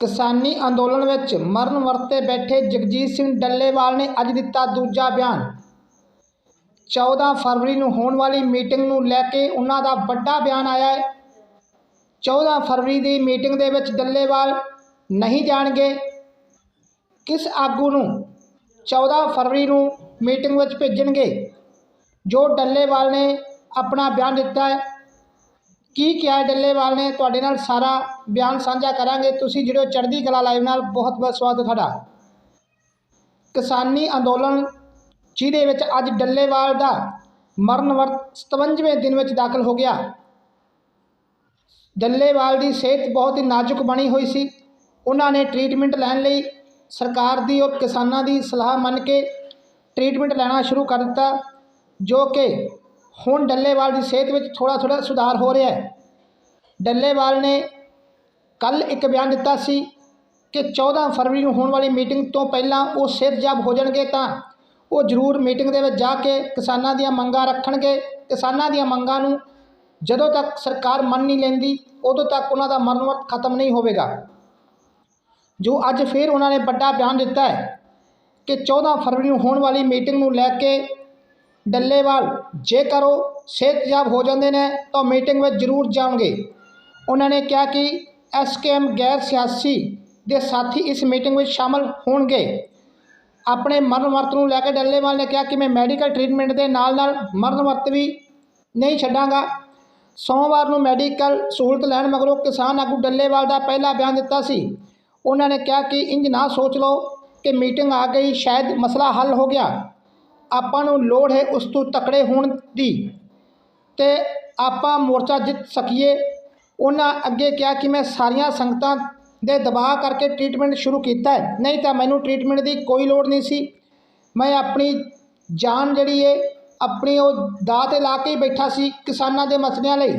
ਕਿਸਾਨੀ ਅੰਦੋਲਨ ਵਿੱਚ ਮਰਨ ਵਰਤੇ ਬੈਠੇ ਜਗਜੀਤ ਸਿੰਘ ਡੱਲੇਵਾਲ ਨੇ ਅੱਜ ਦਿੱਤਾ ਦੂਜਾ ਬਿਆਨ। 14 ਫਰਵਰੀ ਨੂੰ ਹੋਣ ਵਾਲੀ ਮੀਟਿੰਗ ਨੂੰ ਲੈ ਕੇ ਉਹਨਾਂ ਦਾ ਵੱਡਾ ਬਿਆਨ ਆਇਆ ਹੈ। 14 ਫਰਵਰੀ ਦੀ ਮੀਟਿੰਗ ਦੇ ਵਿੱਚ ਡੱਲੇਵਾਲ ਨਹੀਂ ਜਾਣਗੇ। ਕਿਸ ਆਗੂ ਨੂੰ 14 ਫਰਵਰੀ ਨੂੰ ਮੀਟਿੰਗ ਵਿੱਚ ਭੇਜਣਗੇ, ਜੋ ਡੱਲੇਵਾਲ ਨੇ ਆਪਣਾ ਬਿਆਨ ਦਿੱਤਾ ਹੈ। ਕੀ ਕਿਹਾ ਡੱਲੇਵਾਲ ਨੇ? ਤੁਹਾਡੇ ਨਾਲ ਸਾਰਾ ਬਿਆਨ ਸਾਂਝਾ ਕਰਾਂਗੇ। ਤੁਸੀਂ ਜਿਹੜੇ ਹੋ ਚੜ੍ਹਦੀ ਕਲਾ ਲਾਈਵ ਨਾਲ, ਬਹੁਤ ਬਹੁਤ ਸਵਾਗਤ ਤੁਹਾਡਾ। ਕਿਸਾਨੀ ਅੰਦੋਲਨ ਜਿਹਦੇ ਵਿੱਚ ਅੱਜ ਡੱਲੇਵਾਲ ਦਾ ਮਰਨ ਵਰਤ 57ਵੇਂ ਦਿਨ ਵਿੱਚ ਦਾਖਲ ਹੋ ਗਿਆ। ਡੱਲੇਵਾਲ ਦੀ ਸਿਹਤ ਬਹੁਤ ਹੀ ਨਾਜ਼ੁਕ ਬਣੀ ਹੋਈ ਸੀ। ਉਹਨਾਂ ਨੇ ਟ੍ਰੀਟਮੈਂਟ ਲੈਣ ਲਈ ਸਰਕਾਰ ਦੀ ਔਰ ਕਿਸਾਨਾਂ ਦੀ ਸਲਾਹ ਮੰਨ ਕੇ ਟ੍ਰੀਟਮੈਂਟ ਲੈਣਾ ਸ਼ੁਰੂ ਕਰ ਦਿੱਤਾ, ਜੋ ਕਿ ਹੁਣ ਡੱਲੇਵਾਲ ਦੀ ਸਿਹਤ ਵਿੱਚ ਥੋੜਾ ਥੋੜਾ ਸੁਧਾਰ ਹੋ ਰਿਹਾ ਹੈ। ਡੱਲੇਵਾਲ ਨੇ ਕੱਲ ਇੱਕ ਬਿਆਨ ਦਿੱਤਾ ਸੀ ਕਿ 14 ਫਰਵਰੀ ਨੂੰ ਹੋਣ ਵਾਲੀ ਮੀਟਿੰਗ ਤੋਂ ਪਹਿਲਾਂ ਉਹ ਸਿਰਜਬ ਹੋ ਜਾਣਗੇ ਤਾਂ ਉਹ ਜ਼ਰੂਰ ਮੀਟਿੰਗ ਦੇ ਵਿੱਚ ਜਾ ਕੇ ਕਿਸਾਨਾਂ ਦੀਆਂ ਮੰਗਾਂ ਰੱਖਣਗੇ। ਕਿਸਾਨਾਂ ਦੀਆਂ ਮੰਗਾਂ ਨੂੰ ਜਦੋਂ ਤੱਕ ਸਰਕਾਰ ਮੰਨ ਨਹੀਂ ਲੈਂਦੀ, ਉਦੋਂ ਤੱਕ ਉਹਨਾਂ ਦਾ ਮਰਨ ਖਤਮ ਨਹੀਂ ਹੋਵੇਗਾ। ਜੋ ਅੱਜ ਫਿਰ ਉਹਨਾਂ ਨੇ ਵੱਡਾ ਬਿਆਨ ਦਿੱਤਾ ਹੈ ਕਿ 14 ਫਰਵਰੀ ਨੂੰ ਹੋਣ ਵਾਲੀ ਮੀਟਿੰਗ ਨੂੰ ਲੈ ਕੇ ਡੱਲੇਵਾਲ ਜੇਕਰ ਉਹ ਸਿਹਤਯਾਬ ਹੋ ਜਾਂਦੇ ਨੇ, ਤਾਂ ਮੀਟਿੰਗ ਵਿੱਚ ਜ਼ਰੂਰ ਜਾਣਗੇ। ਉਹਨਾਂ ਨੇ ਕਿਹਾ ਕਿ ਐਸਕੇਐਮ ਗੈਰ ਸਿਆਸੀ ਦੇ ਸਾਥੀ ਇਸ ਮੀਟਿੰਗ ਵਿੱਚ ਸ਼ਾਮਲ ਹੋਣਗੇ। ਆਪਣੇ ਮਰਨ ਵਰਤ ਨੂੰ ਲੈ ਕੇ ਡੱਲੇਵਾਲ ਨੇ ਕਿਹਾ ਕਿ ਮੈਂ ਮੈਡੀਕਲ ਟ੍ਰੀਟਮੈਂਟ ਦੇ ਨਾਲ ਨਾਲ ਮਰਨ ਵਰਤ ਵੀ ਨਹੀਂ ਛੱਡਾਂਗਾ। ਸੋਮਵਾਰ ਨੂੰ ਮੈਡੀਕਲ ਸਹੂਲਤ ਲੈਣ ਮਗਰੋਂ ਕਿਸਾਨ ਆਗੂ ਡੱਲੇਵਾਲ ਦਾ ਪਹਿਲਾ ਬਿਆਨ ਦਿੱਤਾ ਸੀ। ਉਹਨਾਂ ਨੇ ਕਿਹਾ ਕਿ ਇੰਜ ਨਾ ਸੋਚ ਲਓ ਕਿ ਮੀਟਿੰਗ ਆ ਗਈ, ਸ਼ਾਇਦ ਮਸਲਾ ਹੱਲ ਹੋ ਗਿਆ। ਆਪਾਂ ਨੂੰ ਲੋੜ ਹੈ ਉਸ ਤੋਂ ਤਕੜੇ ਹੋਣ ਦੀ। ਤੇ ਆਪਾਂ ਮੋਰਚਾ ਜਿੱਤ ਸਕੀਏ। ਉਹਨਾਂ ਅੱਗੇ ਕਿਹਾ ਕਿ ਮੈਂ ਸਾਰੀਆਂ ਸੰਗਤਾਂ ਦੇ ਦਬਾਅ ਕਰਕੇ ਟ੍ਰੀਟਮੈਂਟ ਸ਼ੁਰੂ ਕੀਤਾ ਹੈ। ਨਹੀਂ ਤਾਂ ਮੈਨੂੰ ਟ੍ਰੀਟਮੈਂਟ ਦੀ ਕੋਈ ਲੋੜ ਨਹੀਂ ਸੀ। ਮੈਂ ਆਪਣੀ ਜਾਨ ਜਿਹੜੀ ਏ, ਆਪਣੀ ਉਹ ਦਾਅ 'ਤੇ ਲਾ ਕੇ ਬੈਠਾ ਸੀ ਕਿਸਾਨਾਂ ਦੇ ਮਸਲਿਆਂ ਲਈ।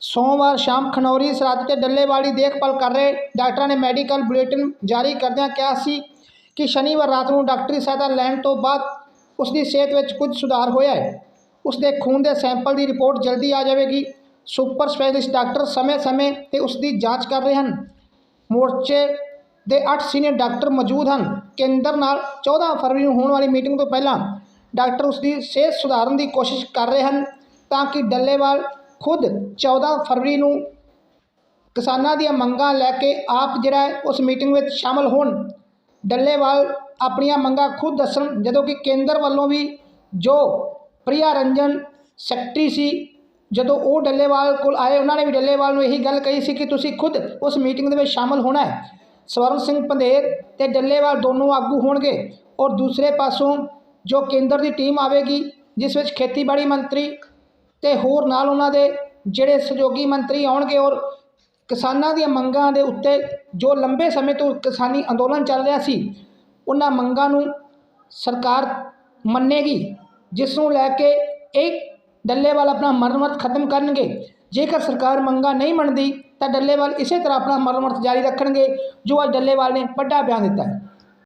ਸੋਮਵਾਰ ਸ਼ਾਮ ਖਨੌਰੀ ਸਰਹੱਦ ਤੇ ਡੱਲੇਵਾਲੀ ਦੇਖਭਾਲ ਕਰ ਰਹੇ ਡਾਕਟਰਾਂ ਨੇ ਮੈਡੀਕਲ ਬੁਲੇਟਿਨ ਜਾਰੀ ਕਰਦਿਆਂ ਕਿਹਾ ਸੀ ਕਿ ਸ਼ਨੀਵਾਰ ਰਾਤ ਨੂੰ ਡਾਕਟਰੀ ਸਹਾਇਤਾ ਲੈਣ ਤੋਂ ਬਾਅਦ ਉਸ ਦੀ ਸਿਹਤ ਵਿੱਚ ਕੁਝ ਸੁਧਾਰ ਹੋਇਆ ਹੈ। ਉਸ ਦੇ ਖੂਨ ਦੇ ਸੈਂਪਲ ਦੀ ਰਿਪੋਰਟ ਜਲਦੀ ਆ ਜਾਵੇਗੀ। ਸੁਪਰ ਸਪੈਸ਼ਲਿਸਟ ਡਾਕਟਰ ਸਮੇਂ-ਸਮੇਂ ਤੇ ਉਸ ਦੀ ਜਾਂਚ ਕਰ ਰਹੇ ਹਨ। ਮੋਰਚੇ ਦੇ 8 ਸੀਨੀਅਰ ਡਾਕਟਰ ਮੌਜੂਦ ਹਨ। ਕੇਂਦਰ ਨਾਲ 14 ਫਰਵਰੀ ਨੂੰ ਹੋਣ ਵਾਲੀ ਮੀਟਿੰਗ ਤੋਂ ਪਹਿਲਾਂ ਡਾਕਟਰ ਉਸ ਦੀ ਸਿਹਤ ਸੁਧਾਰਨ ਦੀ ਕੋਸ਼ਿਸ਼ ਕਰ ਰਹੇ ਹਨ ਤਾਂ ਕਿ ਡੱਲੇਵਾਲ ਖੁਦ 14 ਫਰਵਰੀ ਨੂੰ ਕਿਸਾਨਾਂ ਦੀਆਂ ਮੰਗਾਂ ਲੈ ਕੇ ਆਪ ਜਿਹੜਾ ਉਸ ਮੀਟਿੰਗ ਵਿੱਚ ਸ਼ਾਮਲ ਹੋਣ। ਡੱਲੇਵਾਲ ਆਪਣੀਆਂ ਮੰਗਾਂ ਖੁਦ ਦੱਸਣ, ਜਦੋਂ ਕਿ ਕੇਂਦਰ ਵੱਲੋਂ ਵੀ ਜੋ ਪ੍ਰਿਆ ਰੰਜਨ ਸੈਕਟਰੀ ਸੀ, ਜਦੋਂ ਉਹ ਡੱਲੇਵਾਲ ਕੋਲ ਆਏ, ਉਹਨਾਂ ਨੇ ਵੀ ਡੱਲੇਵਾਲ ਨੂੰ ਇਹੀ ਗੱਲ ਕਹੀ ਸੀ ਕਿ ਤੁਸੀਂ ਖੁਦ ਉਸ ਮੀਟਿੰਗ ਦੇ ਵਿੱਚ ਸ਼ਾਮਲ ਹੋਣਾ ਹੈ। ਸਵਰਨ ਸਿੰਘ ਪੰਧੇਰ ਤੇ ਡੱਲੇਵਾਲ ਦੋਨੋਂ ਆਗੂ ਹੋਣਗੇ ਔਰ ਦੂਸਰੇ ਪਾਸੋਂ ਜੋ ਕੇਂਦਰ ਦੀ ਟੀਮ ਆਵੇਗੀ, ਜਿਸ ਵਿੱਚ ਖੇਤੀਬਾੜੀ ਮੰਤਰੀ ਤੇ ਹੋਰ ਨਾਲ ਉਹਨਾਂ ਦੇ ਜਿਹੜੇ ਸਹਿਯੋਗੀ ਮੰਤਰੀ ਆਉਣਗੇ ਔਰ ਕਿਸਾਨਾਂ ਦੀਆਂ ਮੰਗਾਂ ਦੇ ਉੱਤੇ ਜੋ ਲੰਬੇ ਸਮੇਂ ਤੋਂ ਕਿਸਾਨੀ ਅੰਦੋਲਨ ਚੱਲ ਰਿਹਾ ਸੀ ਉਹਨਾਂ ਮੰਗਾਂ ਨੂੰ ਸਰਕਾਰ ਮੰਨੇਗੀ, ਜਿਸ ਨੂੰ ਲੈ ਕੇ ਇੱਕ ਡੱਲੇਵਾਲ ਆਪਣਾ ਮਰਮਤ ਖਤਮ ਕਰਨਗੇ। ਜੇਕਰ ਸਰਕਾਰ ਮੰਗਾਂ ਨਹੀਂ ਮੰਨਦੀ, ਤਾਂ ਡੱਲੇਵਾਲ ਇਸੇ ਤਰ੍ਹਾਂ ਆਪਣਾ ਮਰਮਤ ਜਾਰੀ ਰੱਖਣਗੇ, ਜੋ ਅੱਜ ਡੱਲੇਵਾਲ ਨੇ ਵੱਡਾ ਬਿਆਨ ਦਿੱਤਾ ਹੈ।